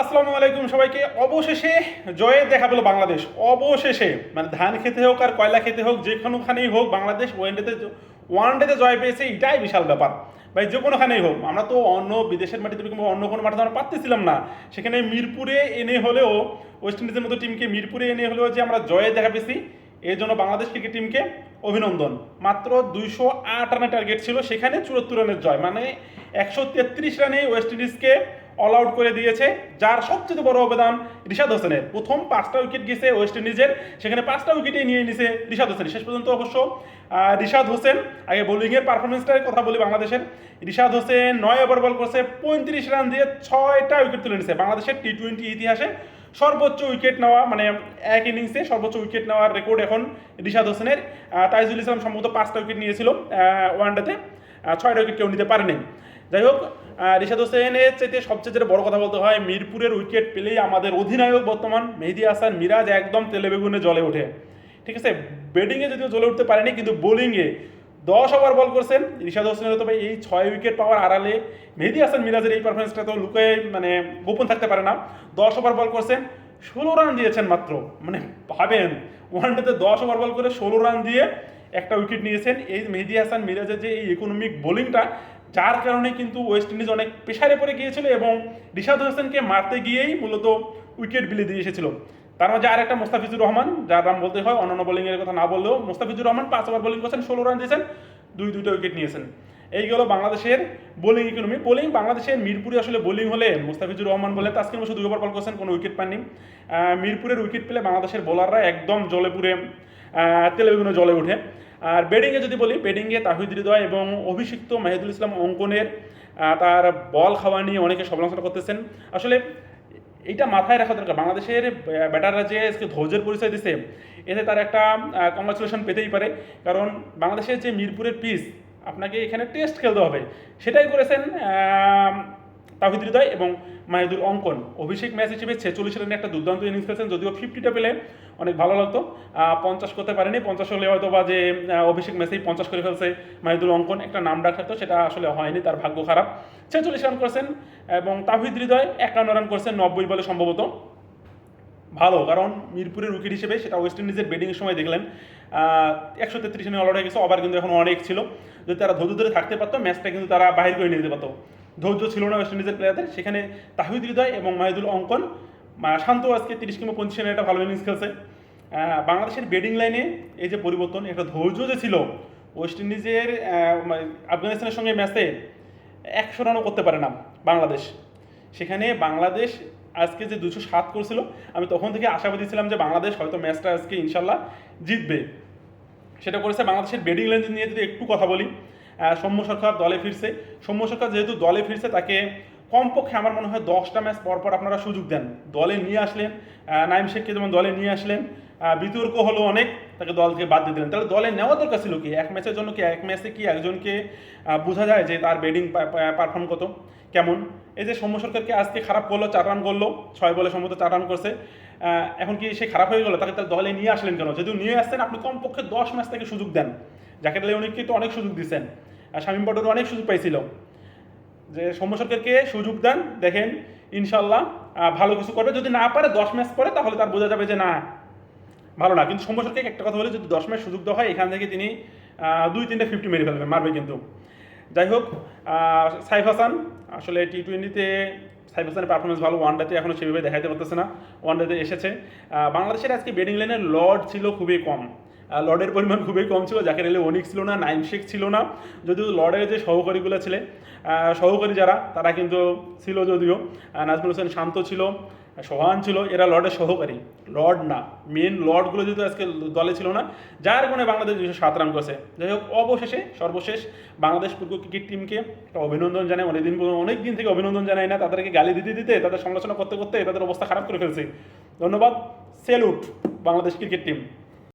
আসসালামু আলাইকুম সবাইকে। অবশেষে জয়ে দেখা পেল বাংলাদেশ। অবশেষে মানে ধান খেতে হোক আর কয়লা খেতে হোক, যে কোনোখানেই হোক, বাংলাদেশ ওয়ানডেতে ওয়ান ডেতে জয় পেয়েছে, এটাই বিশাল ব্যাপার। ভাই, যে কোনোখানেই হোক, আমরা তো অন্য বিদেশের মাটিতে কিংবা অন্য কোনো মাঠে আমরা পারতেছিলাম না। সেখানে মিরপুরে এনে হলেও ওয়েস্ট ইন্ডিজের মতো টিমকে মিরপুরে এনে হলেও যে আমরা জয়ে দেখা পেয়েছি, এর জন্য বাংলাদেশ ক্রিকেট টিমকে অভিনন্দন। মাত্র দুইশো আট রানের টার্গেট ছিল, সেখানে চুয়াত্তর রানের জয়। মানে একশো তেত্রিশ রানে ওয়েস্ট ইন্ডিজকে অল আউট করে দিয়েছে, যার সবচেয়ে বড় অবদান রিশাদ হোসেনের। প্রথম পাঁচটা উইকেট গেছে ওয়েস্ট ইন্ডিজের সেখানে পাঁচটা উইকেটে নিয়ে নিছে রিশাদ হোসেন। শেষ পর্যন্ত অবশ্য রিশাদ হোসেন, আগে বোলিংয়ের পারফরমেন্সটার কথা বলি বাংলাদেশের, রিশাদ হোসেন নয় ওভার বল করছে, পঁয়ত্রিশ রান দিয়ে ছয়টা উইকেট তুলে নিছে। বাংলাদেশের টি টোয়েন্টি ইতিহাসে সর্বোচ্চ উইকেট নেওয়া মানে এক ইনিংসে সর্বোচ্চ উইকেট নেওয়ার রেকর্ড এখন রিশাদ হোসেনের। তাইজুল ইসলাম সম্ভবত পাঁচটা উইকেট নিয়েছিল ওয়ানডেতে ছয়টা উইকেট কেউ নিতে পারেনি। যাই হোক রিশাদ হোসেনের চাইতে সবচেয়ে যেটা বড় কথা বলতে হয়, মিরপুরের উইকেট পেলেই আমাদের অধিনায়ক বর্তমান মেহেদি হাসান মিরাজ একদম তেলে বেগুনে জলে ওঠে। ঠিক আছে? ব্যাটিংয়ে যদিও জ্বলে উঠতে পারেনি, কিন্তু বোলিংয়ে দশ ওভার বল করছেন। রিশাদ হোসেনের তবে এই ছয় উইকেট পাওয়ার আড়ালে মেহেদি হাসান মিরাজের এই পারফরমেন্সটা তো লুকায় মানে গোপন থাকতে পারে না। দশ ওভার বল করছেন, ষোলো রান দিয়েছেন মাত্র। মানে ভাবেন ওয়ানডেতে দশ ওভার বল করে ষোলো রান দিয়ে একটা উইকেট নিয়েছেন। এই মেহেদি হাসান মিরাজের যে এই ইকোনমিক বোলিংটা যার কারণে কিন্তু ওয়েস্ট ইন্ডিজ অনেক প্রেশারে পড়ে গিয়েছিল এবং রিশাদ হোসেনকে মারতে গিয়েই মূলত উইকেট বিলি দিয়ে এসেছিল। তার মাঝে আরেকটা মোস্তাফিজুর রহমান, যার নাম বলতে হয় অন্যান্য বোলিংয়ের কথা না বললেও মোস্তাফিজুর রহমান পাঁচ ওভার বোলিং করছেন, ষোলো রান দিয়েছেন, দুই দুইটা উইকেট নিয়েছেন। এই গেল বাংলাদেশের বোলিং ইকোনমি বোলিং বাংলাদেশের মিরপুরে আসলে বোলিং হলে মোস্তাফিজুর রহমান বলে আজকের বছর দুই ওভার বল করছেন, কোনো উইকেট পাননি। মিরপুরের উইকেট পেলে বাংলাদেশের বোলাররা একদম জলে পুরে তেলে বেগুনে জলে ওঠে। আর ব্যাটিংয়ে যদি বলি ব্যাটিংয়ে তাহিদ হৃদয় এবং অভিষিক্ত মাহিদুল ইসলাম অঙ্কনের তার বল খাওয়া নিয়ে অনেকে সমালোচনা করতেছেন। আসলে এইটা মাথায় রাখা দরকার। বাংলাদেশের ব্যাটাররা যে আজকে ধৈর্যের পরিচয় দিছে, এতে তার একটা কংগ্রাচুলেশন পেতেই পারে। কারণ বাংলাদেশের যে মিরপুরের পিস আপনাকে এখানে টেস্ট খেলতে হবে। সেটাই করেছেন তাহিদ হৃদয় এবং মাহিদুল অঙ্কন। অভিষেক ম্যাচ হিসেবে ছেচল্লিশ রানের একটা দুর্দান্ত ইনিংস খেলছেন, যদিও ফিফটিটা পেলে অনেক ভালো লাগতো। পঞ্চাশ করতে পারেনি, পঞ্চাশ হলে হয়তো বা যে অভিষেক ম্যাচেই পঞ্চাশ করে ফেলছে মাহিদুল অঙ্কন। একটা নাম ডাক থাকতো, সেটা আসলে হয়নি, তার ভাগ্য খারাপ। ছেচল্লিশ রান করেছেন, এবং তাহিদ হৃদয় একান্ন রান করেছেন, নব্বই বলে সম্ভবত। ভালো, কারণ মিরপুরের উইকেট হিসেবে সেটা ওয়েস্ট ইন্ডিজের ব্যাটিংয়ের সময় দেখলেন। একশো তেত্রিশ রানে অলআউট হয়ে গেছে ওভার কিন্তু এখন অনেক ছিল। যদি তারা ধৈর্য ধরে থাকতে পারতো ম্যাচটা কিন্তু তারা বাহির করে নিয়ে যেতে পারতো। ধৈর্য ছিল না ওয়েস্ট ইন্ডিজের প্লেয়ারদের সেখানে তাহিদ হৃদয় এবং মাহিদুল অঙ্কন শান্ত আজকে তিরিশ কিংবা পঁচিশ রানে একটা ভালো ইনিংস খেলছে। বাংলাদেশের ব্যাটিং লাইনে এই যে পরিবর্তন, একটা ধৈর্য যে ছিল, ওয়েস্ট ইন্ডিজের আফগানিস্তানের সঙ্গে ম্যাচে একশো রানও করতে পারে না বাংলাদেশ। সেখানে বাংলাদেশ আজকে যে দুশো সাত করছিল, আমি তখন থেকে আশাবাদী ছিলাম যে বাংলাদেশ হয়তো ম্যাচটা আজকে ইনশাল্লাহ জিতবে। সেটা করেছে বাংলাদেশের ব্যাটিং লাইন নিয়ে যদি একটু কথা বলি সৌম্য সরকার দলে ফিরছে। সৌম্য সরকার যেহেতু দলে ফিরছে, তাকে কমপক্ষে আমার মনে হয় দশটা ম্যাচ পর পর আপনারা সুযোগ দেন। দলে নিয়ে আসলেন নাইম শেখকে যেমন দলে নিয়ে আসলেন বিতর্ক হলো অনেক, তাকে দল থেকে বাদ দিয়ে দিলেন। তাহলে দলে নেওয়া দরকার ছিল কি? এক ম্যাচের জন্য কি এক ম্যাচে কি একজনকে বোঝা যায় যে তার ব্যাটিং পারফর্ম কত? কেমন? এই যে সৌম্য সরকারকে আজকে খারাপ করল, চার রান করল, ছয় বলে সম্ভবত চার রান করছে। এখন কি সে খারাপ হয়ে গেলো? তাকে তাহলে দলে নিয়ে আসলেন কেন? যদি নিয়ে আসছেন, আপনি কমপক্ষে দশ ম্যাচ থেকে সুযোগ দেন। জাকের লেউনিককে তো অনেক সুযোগ দিচ্ছেন আর শামীম পটর অনেক সুযোগ পাইছিল। যে সৌম্য সরকারকে সুযোগ দেন, দেখেন ইনশাল্লাহ ভালো কিছু করবে। যদি না পারে দশ ম্যাচ পরে, তাহলে তার বোঝা যাবে যে না, ভালো না। কিন্তু সৌম্য সরকারকে একটা কথা বলে, যদি দশ ম্যাচ সুযোগ দেওয়া হয়, এখান থেকে তিনি দুই তিনটে ফিফটি মেরে ফেলবেন, মারবে কিন্তু। যাই হোক সাইফ হাসান, আসলে টি টোয়েন্টিতে সাইফ হাসানের পারফরমেন্স ভালো ওয়ানডেতে এখনও সেভাবে দেখাতে পারতেছে না ওয়ানডেতে এসেছে। বাংলাদেশের আজকে ব্যাটিং লাইনের লর্ড ছিল খুবই কম। লর্ডের পরিমাণ খুবই কম ছিল, যাকে রেলে অনিক ছিল না নাইম শেখ ছিল না। যদিও লর্ডের যে সহকারীগুলো ছিলেন সহকারী যারা, তারা কিন্তু ছিল যদিও নাজমুল হোসেন শান্ত ছিল। সোহান ছিল এরা লর্ডের সহকারী। লর্ড না মেন লর্ডগুলো যেহেতু আজকে দলে ছিল না, যার কারণে বাংলাদেশ দুশো সাত রান করেছে। যাই হোক, অবশেষে, সর্বশেষ, বাংলাদেশ পূর্ব ক্রিকেট টিমকে অভিনন্দন জানায় অনেকদিন অনেক দিন থেকে অভিনন্দন জানাই না, তাদেরকে গালি দিতে দিতে, তাদের সমালোচনা করতে করতে তাদের অবস্থা খারাপ করে ফেলছে। ধন্যবাদ, সেলুট, বাংলাদেশ ক্রিকেট টিম।